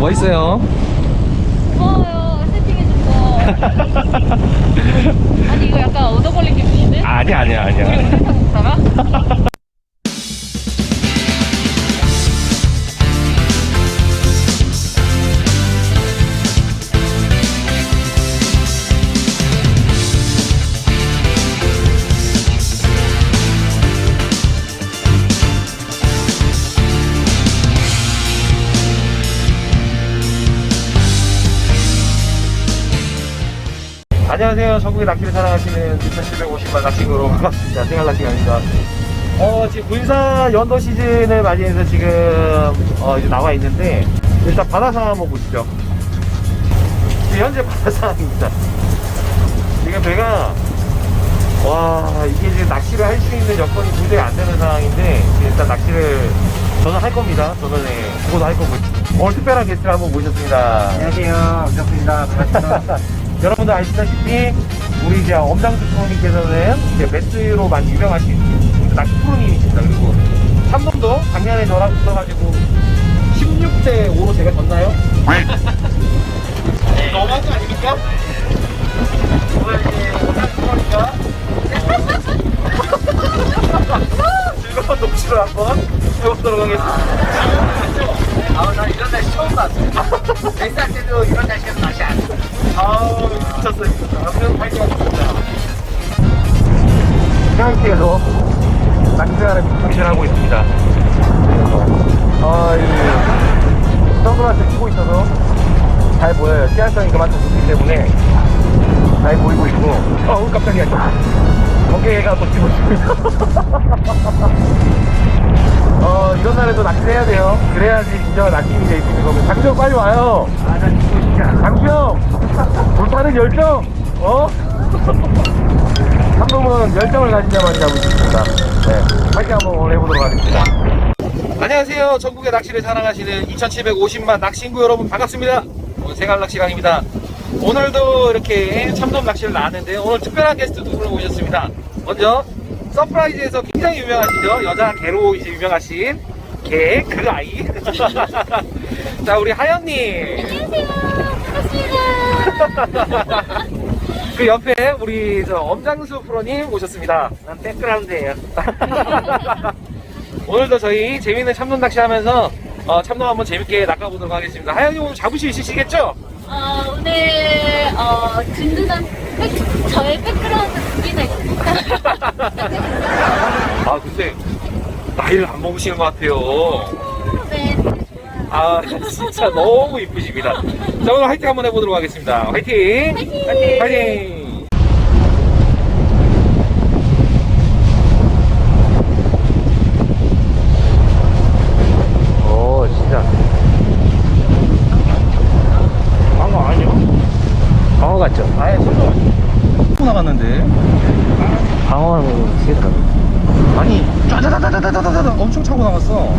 멋있어요. 고마워요 세팅해준 거 아니 이거 약간 얻어 걸린 기분인데? 아니야, 아니야, 우리 아니야. 오늘 타고 있다가? 안녕하세요. 전국의 낚시를 사랑하시는 2750만 낚시구로 반갑습니다. 생활 낚시관입니다. 어, 지금 군사 연도 시즌을 맞이해서 지금 어, 이제 나와 있는데 일단 바다 상황 한번 보시죠. 지금 현재 바다 상황입니다. 지금 배가 와 이게 지금 낚시를 할 수 있는 여건이 도저히 안 되는 상황인데 일단 낚시를 저는 할 겁니다. 저는 네, 그거도 할 거고 오늘 특별한 게스트를 한번 모셨습니다. 안녕하세요. 정수입니다. 반갑습니다. 여러분들 아시다시피 우리 이제 엄장수 프로님께서는 이제 매스로 많이 유명하신 낚시 프로님이십니다. 그리고 참돔도 작년에 저랑 붙어가지고 16대 5로 제가 졌나요? 시야성이 그만큼 좋기 때문에 잘 보이고 있고. 어우 깜짝이야. 어깨가 또 끼고 있습니다 어 이런 날에도 낚시를 해야 돼요. 그래야지 진정한 낚시인이 될수 있는 겁니다 장수형 빨리 와요. 아, 나 죽고 싶다. 장수형! 불타는 열정! 어? 한놈은 열정을 가진 자만 잡을 수 있습니다. 네 파이팅 한번 해보도록 하겠습니다. 안녕하세요. 전국의 낚시를 사랑하시는 2750만 낚시인구 여러분 반갑습니다 생활낚시 강입니다. 오늘도 이렇게 참돔 낚시를 나왔는데 오늘 특별한 게스트 두 분을 모셨습니다. 먼저 서프라이즈에서 굉장히 유명하시죠? 여자 개로 이제 유명하신 개 그 아이. 자 우리 하연님. 그 옆에 우리 저 엄장수 프로님 오셨습니다. 난 백그라운드예요. 오늘도 저희 재밌는 참돔 낚시 하면서 어, 참돔 한번 재밌게 낚아보도록 하겠습니다. 하연이 오늘 수 있으시겠죠? 어, 오늘 어, 든든한 백, 저의 백그라운드 무기가 있습니다 아 근데 나이를 안 먹으시는 것 같아요. 네 되게 좋아요 아 진짜 너무 이쁘십니다. 자 오늘 화이팅 한번 해보도록 하겠습니다. 화이팅! 화이팅! 화이팅! 오 진짜 광어 아니요? 광어 같죠? 아예 손도 또 나갔는데 광어는 지겠다. 아니 짜자자자자자자자 엄청 차고 나갔어.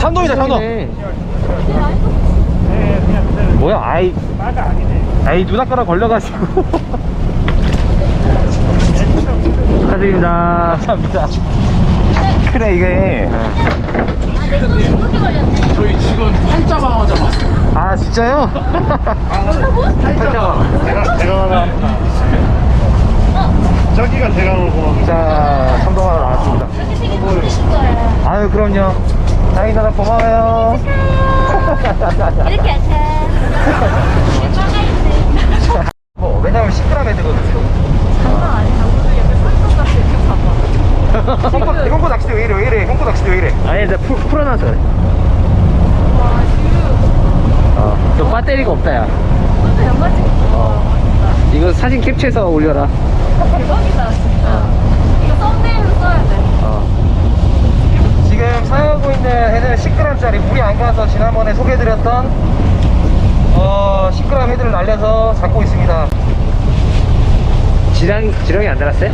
참돔이다 참돔. 뭐야 아이. 아이 누나가락 걸려가지고. 축하드립니다. 감사합니다. 그래 이게. 걸렸네. 저희 지금 팔자방어 잡았어요. 아 진짜요? 제가 제가 하나 저기가 제가 오고 자 참돔 하나 나왔습니다. 아유 그럼요. 다행히 누나 고마워요. 이렇게 하자. 어, 왜냐면 10g 헤드거든요. 장난 아니 이렇게 봐봐 낚시대 왜 이래 왜 이래? 형코 낚시대 왜 이래? 아니, 나 풀, 풀어놔서 그래. 와 지금 어. 너 배터리가 없다, 야. 진짜 연말 찍고 어. 이거 사진 캡처해서 올려라. 대박이다 진짜 이거 썸네일로 써야 돼 어. 지금 사용하고 있는 헤드는 10g짜리 물이 안 가서 지난번에 소개해드렸던 어 10g 헤드를 날려서 잡고 있습니다 지렁, 지렁이 안 달았어요?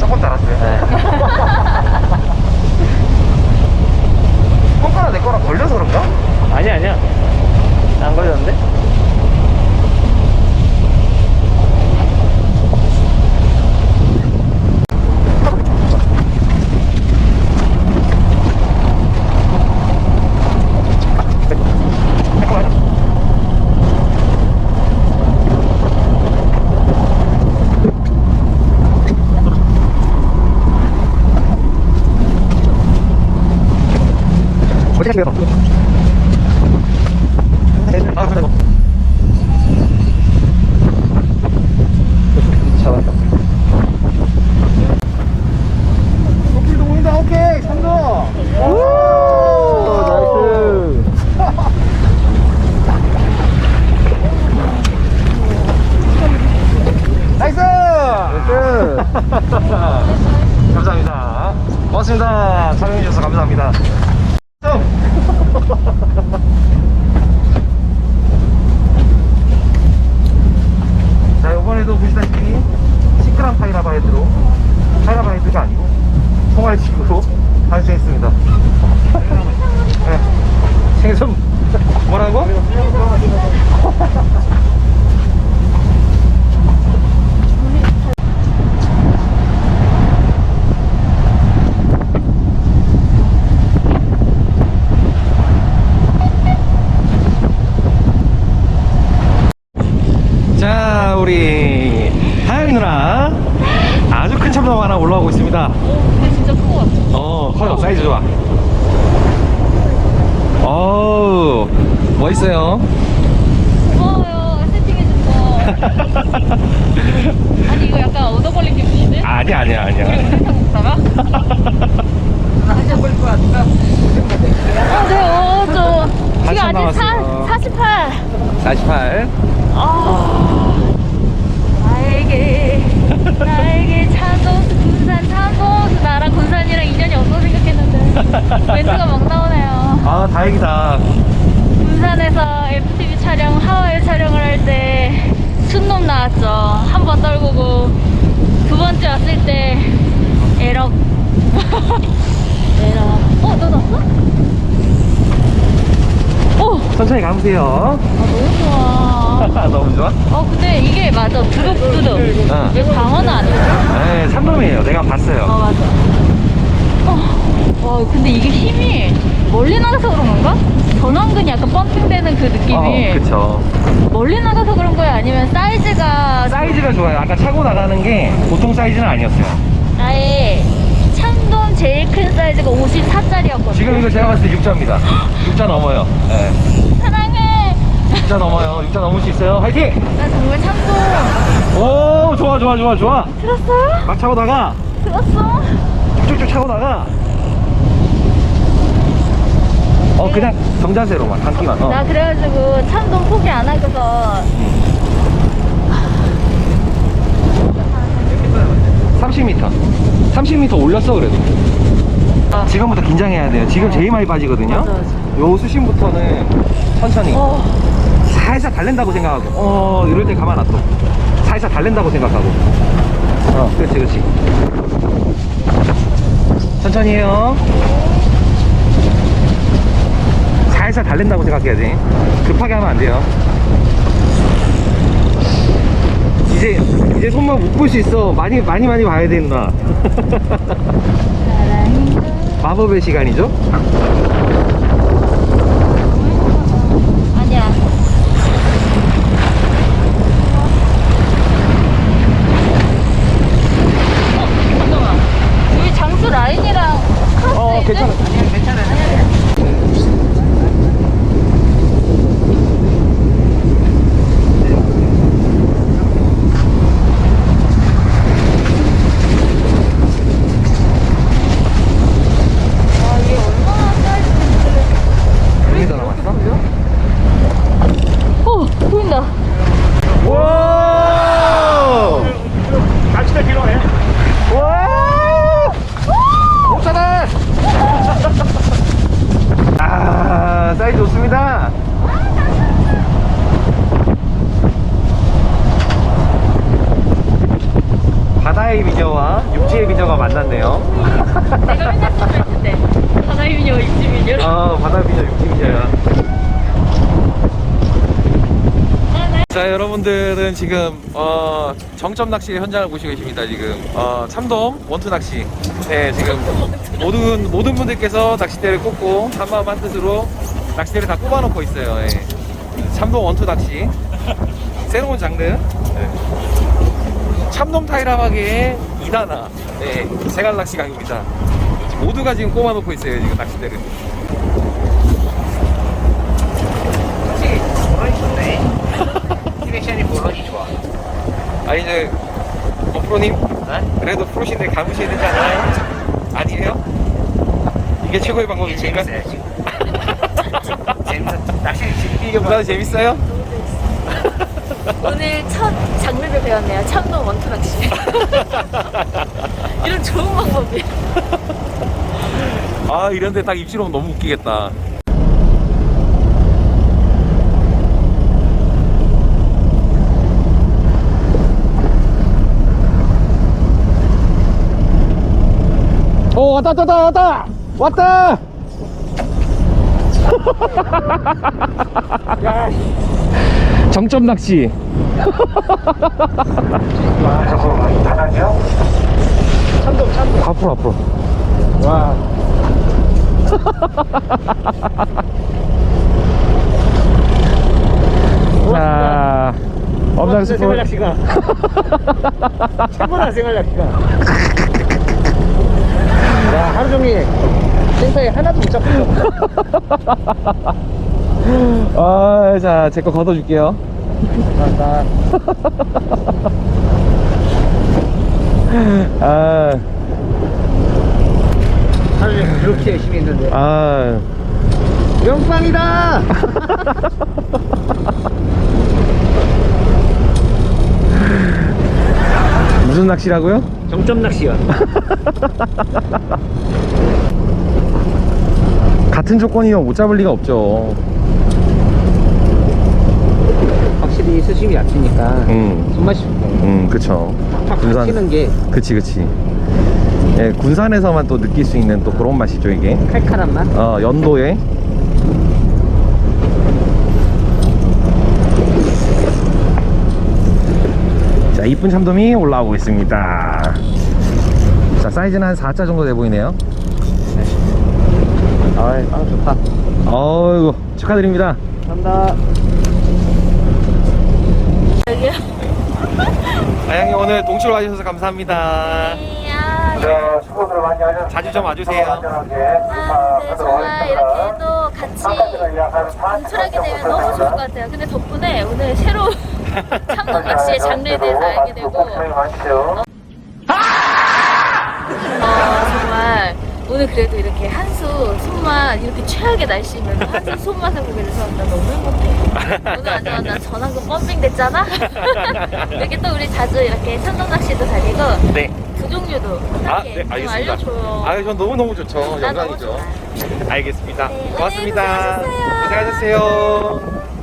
조금 달았어요 네. 손가락 내 거랑 걸려서 그런가? 아니야, 아니야. 안 걸렸는데? 잡았다. 어필도 보인다. 오케이. 성공. 오, 나이스. 나이스! 나이스! 감사합니다. 고맙습니다. 촬영해주셔서 감사합니다. 자, 이번에도 보시다시피 시크란 파이라바이드로, 파이라바이드가 아니고, 총알식으로 반수했습니다. 네. 생선, 뭐라고? 자, 우리 하영이 누나 아주 큰 참돔 하나 올라오고 있습니다. 근데 진짜 큰거 같아. 어, 커요. 사이즈 좋아. 어우, 멋있어요. 고마워요. 세팅해줘서. 아니, 이거 약간 얻어 걸린 기분인데? 아니야, 아니야, 우리 아니야. 우리탕 먹다가? 아, 네, 어, 저. 지금 아직 남았어요. 4, 48. 48. 아, 나에게, 나에게 차도 군산 차도 나랑 군산이랑 인연이 없어 생각했는데 멘트가 막 나오네요. 아, 다행이다. 군산에서 FTV 촬영, 하와이 촬영을 할 때 순놈 나왔죠. 한 번 떨구고 두 번째 왔을 때 에럭. 에럭. 어, 너 났어? 오, 천천히 가보세요. 아, 너무 좋아. 너무 좋아? 어 근데 이게 맞아 두둑두둑 어. 이거 방어는 아니고 네, 참돔이에요. 내가 어 봤어요. 맞아 어, 와 근데 이게 힘이 멀리 나가서 그런 건가? 전완근이 약간 펌핑되는 그 느낌이 어, 그쵸. 멀리 나가서 그런 거야 아니면 사이즈가 사이즈가 좋아요. 아까 차고 나가는 게 보통 사이즈는 아니었어요. 나의 참돔 제일 큰 사이즈가 54짜리였거든 지금 이거 제가 봤을 때 6자입니다. 6자 넘어요. 네. 사랑해 6자 넘어요. 6자 넘을 수 있어요. 화이팅! 나 정말 참돔 오, 좋아, 좋아, 좋아, 좋아. 들었어? 막 차고 나가. 들었어? 쭉쭉 차고 나가. 어, 그냥 정자세로만, 감기만. 어. 나 그래가지고 참돔 포기 안 하고서 30m. 30m 올렸어, 그래도. 지금부터 긴장해야 돼요. 지금 제일 많이 빠지거든요. 맞아, 맞아. 요 수심부터는 천천히. 어. 살살 달랜다고 생각하고 어 이럴 때 가만 놔둬 살살 달랜다고 생각하고 어 그렇지 그렇지 천천히 해요 살살 달랜다고 생각해야 돼 급하게 하면 안 돼요. 이제 이제 손만 못 볼 수 있어. 많이 많이 많이 봐야 돼 누나 마법의 시간이죠 아니야. 어, 잠깐만. 여기 장수 라인이랑 크로스 어 있지? 괜찮아 아니야, 괜찮아요. 와, 이게 얼마나 사이즈인지. 여기다 남았어? 어, 보인다. 와! 낚시대 필요해. 와! 목차다! 아, 사이즈 좋습니다. 바다의 미녀와 육지의 미녀가 만났네요. 내가 맨날 때. 바다의 미녀, 입지 미녀. 어, 바다 미녀, 육지 미녀야. 네. 자 여러분들은 지금 어, 정점 낚시 현장을 보시고 계십니다 지금 어, 참돔 원투 낚시 네 지금 모든 모든 분들께서 낚싯대를 꽂고 한마음 한뜻으로 낚싯대를 다 꼽아놓고 있어요 예. 참돔 원투 낚시 새로운 장르 네. 참놈 타이라마게 이다나 네, 세갈낚시강입니다 모두가 지금 꼬마놓고 있어요 지금 낚싯대를 디렉션이 물론이 좋아. 아니 이제 어프로님 네? 그래도 프로신데 감으셔야 되잖아요 아니에요? 이게 최고의 방법이니까 재밌어요 지금 재밌어 낚시 즐기려고. 재밌어요? 오늘 첫 장르를 배웠네요. 참돔 원투 낚시. 이런 좋은 방법이. 아 이런데 딱 입질 오면 너무 웃기겠다 오 왔다 왔다 왔다 왔다 야 정점 낚시 참돔, 참돔. 앞으로 앞으로 와. 자 엄상 스포 생활 낚시가. 최고다, 생활 낚시가. 야, 하루 종일 생사에 하나도 못 잡고 있어. 아, 자, 제 거 걷어줄게요. 감사합니다. 아, 하루 종일 그렇게 열심히 했는데. 아, 영광이다! 무슨 낚시라고요? 정점 낚시야. 같은 조건이면 못 잡을 리가 없죠. 수심이 얕으니까 음, 손맛이 좋다. 음, 그쵸. 탁 군산. 치는 게 그치, 그치. 예, 군산에서만 또 느낄 수 있는 또 그런 맛이죠, 이게. 칼칼한 맛? 어, 연도에. 자, 이쁜 참돔이 올라오고 있습니다. 자, 사이즈는 한 4자 정도 돼 보이네요. 아이, 빵 좋다. 어이구, 축하드립니다. 감사합니다. 여기요. 아양이 오늘 동출 와주셔서 감사합니다. 자, 수고들 많이 하셨습니다. 자주 좀 와주세요. 안전하게 아, 네, 정말 이렇게 또 같이 동출하게 되면 너무 좋을 것 같아요. 근데 덕분에 오늘 새로운 참돔 낚시의 장르에 대해서 알게 되고. 어, 오늘 그래도 이렇게 한수 손맛 이렇게 최악의 날씨면 한수 손맛을 보게 돼서 나 너무 행복해. 오늘 완전 나 전화금 펌핑 됐잖아. 이렇게 또 우리 자주 이렇게 참돔 낚시도 다니고 네. 두 종류도 어떻게 아, 네, 좀 알겠습니다. 알려줘요. 아, 전 너무 너무 좋죠. 나 너무 영광이죠. 알겠습니다. 네, 고맙습니다. 오늘 고생하셨어요. 고생하셨어요.